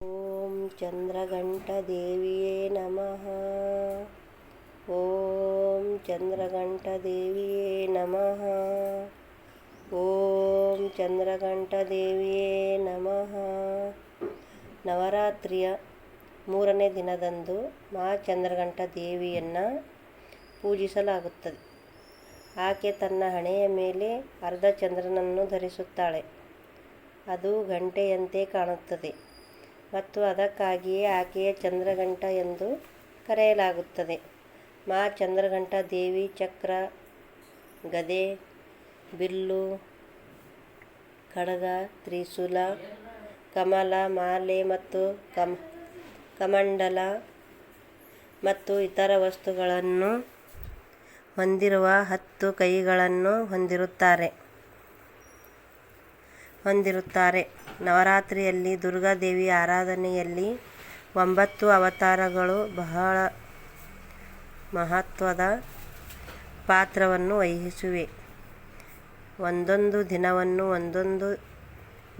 ಓಂ ಚಂದ್ರಘಂಟಾದೇವಿಯೇ ನಮಃ ಓಂ ಚಂದ್ರಘಂಟಾದೇವಿಯೇ ನಮಃ ಓಂ ಚಂದ್ರಘಂಟಾದೇವಿಯೇ ನಮಃ ನವರಾತ್ರಿಯ ಮೂರನೇ ದಿನದಂದು ಮಾ ಚಂದ್ರಘಂಟ ದೇವಿಯನ್ನು ಪೂಜಿಸಲಾಗುತ್ತದೆ. ಆಕೆ ತನ್ನ ಹಣೆಯ ಮೇಲೆ ಅರ್ಧ ಚಂದ್ರನನ್ನು ಧರಿಸುತ್ತಾಳೆ. ಅದು ಗಂಟೆಯಂತೆ ಕಾಣುತ್ತದೆ. ಮತ್ತು ಅದಕ್ಕಾಗಿಯೇ ಆಕೆಯ ಚಂದ್ರಘಂಟ ಎಂದು ಕರೆಯಲಾಗುತ್ತದೆ. ಮಾ ಚಂದ್ರಘಂಟ, ದೇವಿ ಚಕ್ರ, ಗದೆ, ಬಿಲ್ಲು ಖಡ್ಗ ತ್ರಿಶೂಲ, ಕಮಲ, ಮಾಲೆ ಮತ್ತು ಕಮ್, ಕಮಂಡಲ ಮತ್ತು ಇತರ ವಸ್ತುಗಳನ್ನು ಹೊಂದಿರುವ ಹತ್ತು ಕೈಗಳನ್ನು ಹೊಂದಿರುತ್ತಾರೆ. ಹೊಂದಿರುತ್ತಾರೆ. ನವರಾತ್ರಿಯಲ್ಲಿ ದುರ್ಗಾದೇವಿಯ ಆರಾಧನೆಯಲ್ಲಿ ಒಂಬತ್ತು ಅವತಾರಗಳು ಬಹಳ ಮಹತ್ವದ ಪಾತ್ರವನ್ನು ವಹಿಸಿವೆ. ಒಂದೊಂದು ದಿನವನ್ನು ಒಂದೊಂದು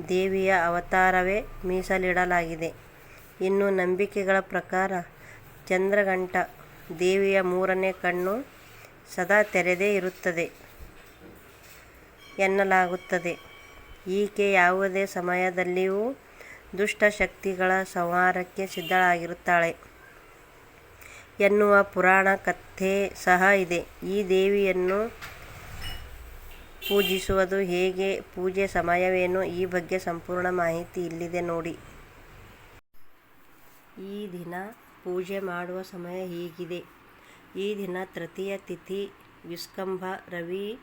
ದೇವಿಯ ಅವತಾರವೇ ಮೀಸಲಿಡಲಾಗಿದೆ. ಇನ್ನು ನಂಬಿಕೆಗಳ ಪ್ರಕಾರ ಚಂದ್ರಗಂಟ ದೇವಿಯ ಮೂರನೇ ಕಣ್ಣು ಸದಾ ತೆರೆದೇ ಇರುತ್ತದೆ ಎನ್ನಲಾಗುತ್ತದೆ. ಈಕೆ ಯಾವುದೇ ಸಮಯದಲ್ಲಿಯೂ ದುಷ್ಟ ಶಕ್ತಿಗಳ ಸಂಹಾರಕ್ಕೆ ಸಿದ್ಧಳಾಗಿರುತ್ತಾಳೆ. ಎನ್ನುವ ಪುರಾಣ ಕಥೆ ಸಹ ಇದೆ. ಈ ದೇವಿಯನ್ನು ಪೂಜಿಸುವುದು ಹೇಗೆ? ಪೂಜೆ ಸಮಯವೇನು? ಈ ಬಗ್ಗೆ ಸಂಪೂರ್ಣ ಮಾಹಿತಿ ಇಲ್ಲಿದೆ ನೋಡಿ. ಈ ದಿನ ಪೂಜೆ ಮಾಡುವ ಸಮಯ ಹೀಗಿದೆ. ಈ ದಿನ ತೃತೀಯ ತಿಥಿ ವಿಸ್ಕಂಭ ರವಿ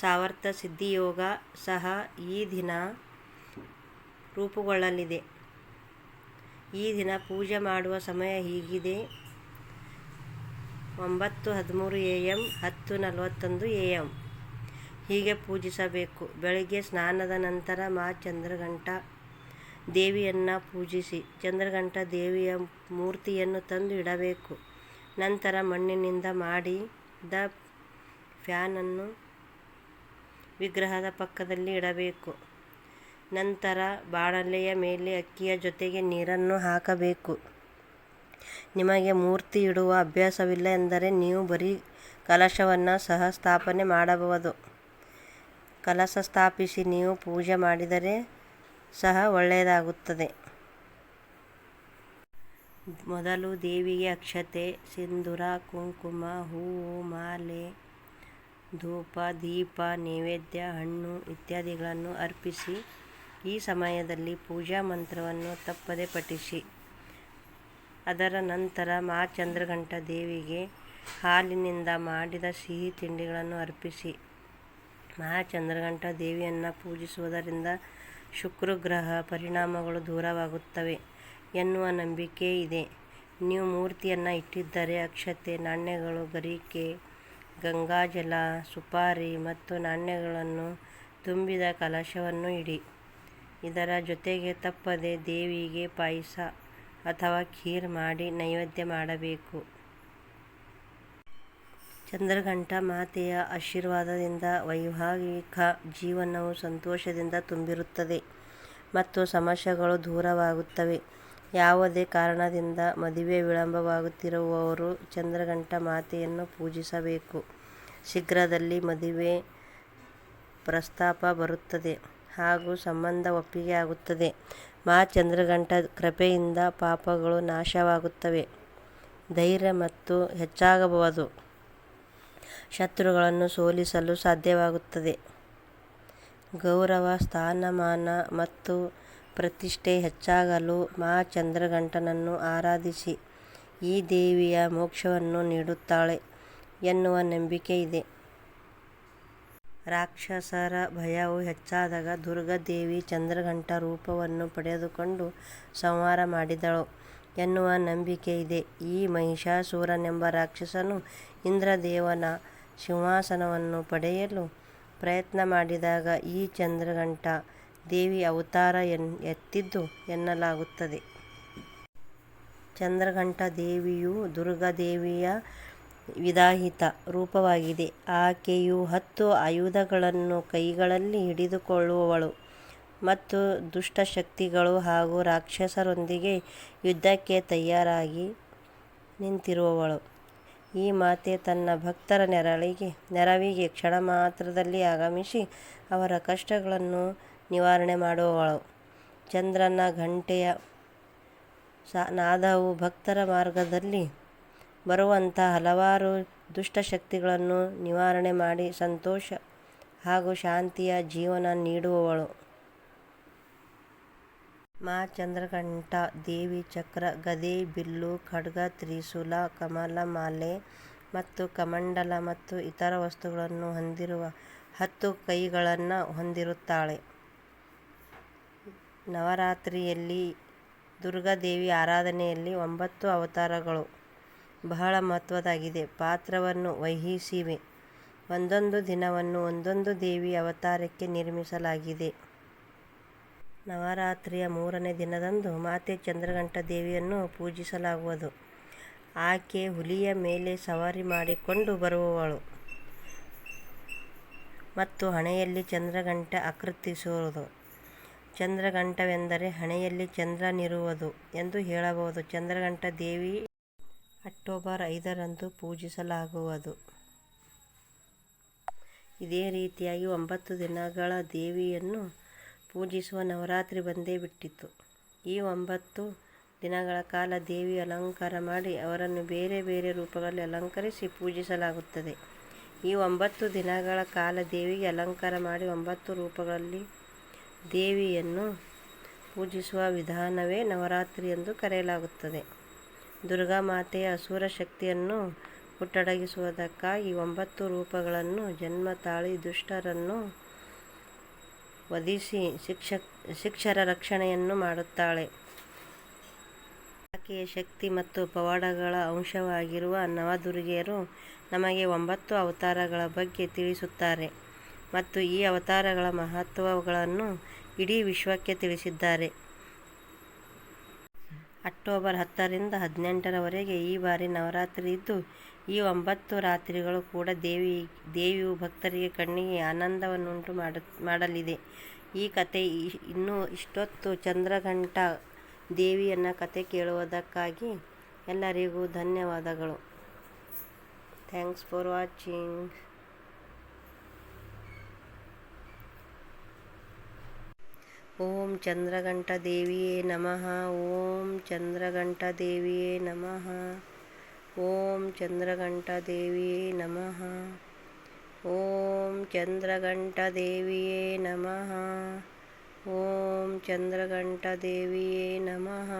ಸಾವರ್ತ ಸಿದ್ಧಿಯೋಗ ಸಹ ಈ ದಿನ ರೂಪುಗೊಳ್ಳಲಿದೆ. ಈ ದಿನ ಪೂಜೆ ಮಾಡುವ ಸಮಯ ಹೀಗಿದೆ. ಒಂಬತ್ತು ಹದಿಮೂರು ಎ ಎಂ ಹತ್ತು ನಲವತ್ತೊಂದು ಎ ಎಂ ಹೀಗೆ ಪೂಜಿಸಬೇಕು. ಬೆಳಗ್ಗೆ ಸ್ನಾನದ ನಂತರ ಮಾ ಚಂದ್ರಗಂಟ ದೇವಿಯನ್ನು ಪೂಜಿಸಿ. ಚಂದ್ರಘಂಟ ದೇವಿಯ ಮೂರ್ತಿಯನ್ನು ತಂದು ಇಡಬೇಕು. ನಂತರ ಮಣ್ಣಿನಿಂದ ಮಾಡಿದ ಫ್ಯಾನನ್ನು ವಿಗ್ರಹದ ಪಕ್ಕದಲ್ಲಿ ಇಡಬೇಕು. ನಂತರ ಬಾಣಲೆಯ ಮೇಲೆ ಅಕ್ಕಿಯ ಜೊತೆಗೆ ನೀರನ್ನು ಹಾಕಬೇಕು. ನಿಮಗೆ ಮೂರ್ತಿ ಇಡುವ ಅಭ್ಯಾಸವಿಲ್ಲ ಎಂದರೆ ನೀವು ಬರೀ ಕಲಶವನ್ನು ಸಹ ಸ್ಥಾಪನೆ ಮಾಡಬಹುದು. ಕಲಶ ಸ್ಥಾಪಿಸಿ ನೀವು ಪೂಜೆ ಮಾಡಿದರೆ ಸಹ ಒಳ್ಳೆಯದಾಗುತ್ತದೆ. ಮೊದಲು ದೇವಿಗೆ ಅಕ್ಷತೆ, ಸಿಂಧೂರ, ಕುಂಕುಮ, ಹೂವು, ಮಾಲೆ ಧೂಪ, ದೀಪ, ನೈವೇದ್ಯ, ಹಣ್ಣು ಇತ್ಯಾದಿಗಳನ್ನು ಅರ್ಪಿಸಿ ಈ ಸಮಯದಲ್ಲಿ ಪೂಜಾ ಮಂತ್ರವನ್ನು ತಪ್ಪದೆ ಪಠಿಸಿ. ಅದರ ನಂತರ ಮಾ ಚಂದ್ರಘಂಟ ದೇವಿಗೆ ಹಾಲಿನಿಂದ ಮಾಡಿದ ಸಿಹಿ ತಿಂಡಿಗಳನ್ನು ಅರ್ಪಿಸಿ. ಮಾ ಚಂದ್ರಘಂಟ ದೇವಿಯನ್ನು ಪೂಜಿಸುವುದರಿಂದ ಶುಕ್ರಗ್ರಹ ಪರಿಣಾಮಗಳು ದೂರವಾಗುತ್ತವೆ ಎನ್ನುವ ನಂಬಿಕೆ ಇದೆ. ನೀವು ಮೂರ್ತಿಯನ್ನು ಇಟ್ಟಿದ್ದರೆ ಅಕ್ಷತೆ, ನಾಣ್ಯಗಳು, ಗರಿಕೆ ಗಂಗಾಜಲ ಸುಪಾರಿ ಮತ್ತು ನಾಣ್ಯಗಳನ್ನು ತುಂಬಿದ ಕಲಶವನ್ನು ಇಡಿ. ಇದರ ಜೊತೆಗೆ ತಪ್ಪದೆ ದೇವಿಗೆ ಪಾಯಸ ಅಥವಾ ಖೀರ್ ಮಾಡಿ ನೈವೇದ್ಯ ಮಾಡಬೇಕು. ಚಂದ್ರಘಂಠ ಮಾತೆಯ ಆಶೀರ್ವಾದದಿಂದ ವೈವಾಹಿಕ ಜೀವನವು ಸಂತೋಷದಿಂದ ತುಂಬಿರುತ್ತದೆ ಮತ್ತು ಸಮಸ್ಯೆಗಳು ದೂರವಾಗುತ್ತವೆ. ಯಾವುದೇ ಕಾರಣದಿಂದ ಮದುವೆ ವಿಳಂಬವಾಗುತ್ತಿರುವವರು ಚಂದ್ರಘಂಠ ಮಾತೆಯನ್ನು ಪೂಜಿಸಬೇಕು. ಶೀಘ್ರದಲ್ಲಿ ಮದುವೆ ಪ್ರಸ್ತಾಪ ಬರುತ್ತದೆ ಹಾಗೂ ಸಂಬಂಧ ಒಪ್ಪಿಗೆ ಆಗುತ್ತದೆ. ಮಾ ಚಂದ್ರಘಂಟ ಕೃಪೆಯಿಂದ ಪಾಪಗಳು ನಾಶವಾಗುತ್ತವೆ. ಧೈರ್ಯ ಮತ್ತು ಹೆಚ್ಚಾಗಬಹುದು. ಶತ್ರುಗಳನ್ನು ಸೋಲಿಸಲು ಸಾಧ್ಯವಾಗುತ್ತದೆ. ಗೌರವ, ಸ್ಥಾನಮಾನ ಮತ್ತು ಪ್ರತಿಷ್ಠೆ ಹೆಚ್ಚಾಗಲು ಮಾ ಚಂದ್ರಘಂಟನನ್ನು ಆರಾಧಿಸಿ, ಈ ದೇವಿಯ ಮೋಕ್ಷವನ್ನು ನೀಡುತ್ತಾಳೆ ಎನ್ನುವ ನಂಬಿಕೆ ಇದೆ. ರಾಕ್ಷಸರ ಭಯವು ಹೆಚ್ಚಾದಾಗ ದುರ್ಗಾದೇವಿ ಚಂದ್ರಘಂಟ ರೂಪವನ್ನು ಪಡೆದುಕೊಂಡು ಸಂಹಾರ ಮಾಡಿದಳು ಎನ್ನುವ ನಂಬಿಕೆ ಇದೆ. ಈ ಮಹಿಷಾಸುರನೆಂಬ ರಾಕ್ಷಸನು ಇಂದ್ರದೇವನ ಸಿಂಹಾಸನವನ್ನು ಪಡೆಯಲು ಪ್ರಯತ್ನ ಮಾಡಿದಾಗ ಈ ಚಂದ್ರಘಂಟಾ ದೇವಿ ಅವತಾರ ಎತ್ತಿದ್ದು ಎನ್ನಲಾಗುತ್ತದೆ. ಚಂದ್ರಘಂಟ ದೇವಿಯು ದುರ್ಗಾದೇವಿಯ ವಿದಾಹಿತ ರೂಪವಾಗಿದೆ. ಆಕೆಯು ಹತ್ತು ಆಯುಧಗಳನ್ನು ಕೈಗಳಲ್ಲಿ ಹಿಡಿದುಕೊಳ್ಳುವವಳು ಮತ್ತು ದುಷ್ಟಶಕ್ತಿಗಳು ಹಾಗೂ ರಾಕ್ಷಸರೊಂದಿಗೆ ಯುದ್ಧಕ್ಕೆ ತಯಾರಾಗಿ ನಿಂತಿರುವವಳು. ಈ ಮಾತೆ ತನ್ನ ಭಕ್ತರ ನೆರಳಿಗೆ, ನೆರವಿಗೆ ಕ್ಷಣ ಮಾತ್ರದಲ್ಲಿ ಆಗಮಿಸಿ ಅವರ ಕಷ್ಟಗಳನ್ನು ನಿವಾರಣೆ ಮಾಡುವವಳು. ಚಂದ್ರನ ಘಂಟೆಯ ನಾದವು ಭಕ್ತರ ಮಾರ್ಗದಲ್ಲಿ ಬರುವಂಥ ಹಲವಾರು ದುಷ್ಟಶಕ್ತಿಗಳನ್ನು ನಿವಾರಣೆ ಮಾಡಿ ಸಂತೋಷ ಹಾಗೂ ಶಾಂತಿಯ ಜೀವನ ನೀಡುವವಳು. ಮಾ ಚಂದ್ರಕಂಠ, ದೇವಿ ಚಕ್ರ, ಗದೆ, ಬಿಲ್ಲು, ಖಡ್ಗ, ತ್ರಿಶೂಲ, ಕಮಲ, ಮಾಲೆ ಮತ್ತು ಕಮಂಡಲ ಮತ್ತು ಇತರ ವಸ್ತುಗಳನ್ನು ಹೊಂದಿರುವ ಹತ್ತು ಕೈಗಳನ್ನು ಹೊಂದಿರುತ್ತಾಳೆ. ನವರಾತ್ರಿಯಲ್ಲಿ ದುರ್ಗಾದೇವಿ ಆರಾಧನೆಯಲ್ಲಿ ಒಂಬತ್ತು ಅವತಾರಗಳು ಬಹಳ ಮಹತ್ವದಾಗಿದೆ ಪಾತ್ರವನ್ನು ವಹಿಸಿವೆ. ಒಂದೊಂದು ದಿನವನ್ನು ಒಂದೊಂದು ದೇವಿ ಅವತಾರಕ್ಕೆ ನಿರ್ಮಿಸಲಾಗಿದೆ. ನವರಾತ್ರಿಯ ಮೂರನೇ ದಿನದಂದು ಮಾತೆ ಚಂದ್ರಘಂಟ ದೇವಿಯನ್ನು ಪೂಜಿಸಲಾಗುವುದು. ಆಕೆ ಹುಲಿಯ ಮೇಲೆ ಸವಾರಿ ಮಾಡಿಕೊಂಡು ಬರುವವಳು ಮತ್ತು ಹಣೆಯಲ್ಲಿ ಚಂದ್ರಘಂಟ ಆಕರ್ಷಿಸುವುದು ಚಂದ್ರಘಂಟವೆಂದರೆ ಹಣೆಯಲ್ಲಿ ಚಂದ್ರನಿರುವುದು ಎಂದು ಹೇಳಬಹುದು. ಚಂದ್ರಘಂಟ ದೇವಿ ಅಕ್ಟೋಬರ್ ಐದರಂದು ಪೂಜಿಸಲಾಗುವುದು. ಇದೇ ರೀತಿಯಾಗಿ ಒಂಬತ್ತು ದಿನಗಳ ದೇವಿಯನ್ನು ಪೂಜಿಸುವ ನವರಾತ್ರಿ ಬಂದೇ ಬಿಟ್ಟಿತ್ತು. ಈ ಒಂಬತ್ತು ದಿನಗಳ ಕಾಲ ದೇವಿ ಅಲಂಕಾರ ಮಾಡಿ ಅವರನ್ನು ಬೇರೆ ಬೇರೆ ರೂಪಗಳಲ್ಲಿ ಅಲಂಕರಿಸಿ ಪೂಜಿಸಲಾಗುತ್ತದೆ. ಈ ಒಂಬತ್ತು ದಿನಗಳ ಕಾಲ ದೇವಿಗೆ ಅಲಂಕಾರ ಮಾಡಿ ಒಂಬತ್ತು ರೂಪಗಳಲ್ಲಿ ದೇವಿಯನ್ನು ಪೂಜಿಸುವ ವಿಧಾನವೇ ನವರಾತ್ರಿ ಎಂದು ಕರೆಯಲಾಗುತ್ತದೆ. ದುರ್ಗಾಮಾತೆಯ ಅಸುರ ಶಕ್ತಿಯನ್ನು ಹುಟ್ಟಡಗಿಸುವುದಕ್ಕಾಗಿ ಒಂಬತ್ತು ರೂಪಗಳನ್ನು ಜನ್ಮ ತಾಳಿ ದುಷ್ಟರನ್ನು ವಧಿಸಿ ಶಿಕ್ಷ, ಶಿಕ್ಷರ ರಕ್ಷಣೆಯನ್ನು ಮಾಡುತ್ತಾಳೆ. ಆಕೆಯ ಶಕ್ತಿ ಮತ್ತು ಪವಾಡಗಳ ಅಂಶವಾಗಿರುವ ನವದುರ್ಗೆಯರು ನಮಗೆ ಒಂಬತ್ತು ಅವತಾರಗಳ ಬಗ್ಗೆ ತಿಳಿಸುತ್ತಾರೆ. ಮತ್ತು ಈ ಅವತಾರಗಳ ಮಹತ್ವಗಳನ್ನು ಇಡೀ ವಿಶ್ವಕ್ಕೆ ತಿಳಿಸಿದ್ದಾರೆ. ಅಕ್ಟೋಬರ್ ಹತ್ತರಿಂದ ಹದಿನೆಂಟರವರೆಗೆ ಈ ಬಾರಿ ನವರಾತ್ರಿ ಇದ್ದು, ಈ ಒಂಬತ್ತು ರಾತ್ರಿಗಳು ಕೂಡ ದೇವಿ, ದೇವಿಯು ಭಕ್ತರಿಗೆ ಕಣ್ಣಿಗೆ ಆನಂದವನ್ನುಂಟು ಮಾಡ, ಮಾಡಲಿದೆ. ಈ ಕತೆ ಇನ್ನೂ ಇಷ್ಟೊತ್ತು ಚಂದ್ರಘಂಟ ದೇವಿಯನ್ನ ಕತೆ ಕೇಳುವುದಕ್ಕಾಗಿ ಎಲ್ಲರಿಗೂ ಧನ್ಯವಾದಗಳು. Thanks for watching. ಓಂ ಚಂದ್ರಘಂಟ ದೇವಿಯೇ ನಮಃ ಓಂ ಚಂದ್ರಘಂಟ ದೇವಿಯೇ ನಮಃ ಓಂ ಚಂದ್ರಘಂಟ ದೇವಿಯೇ ನಮಃ ಓಂ ಚಂದ್ರಘಂಟ ದೇವಿಯೇ ನಮಃ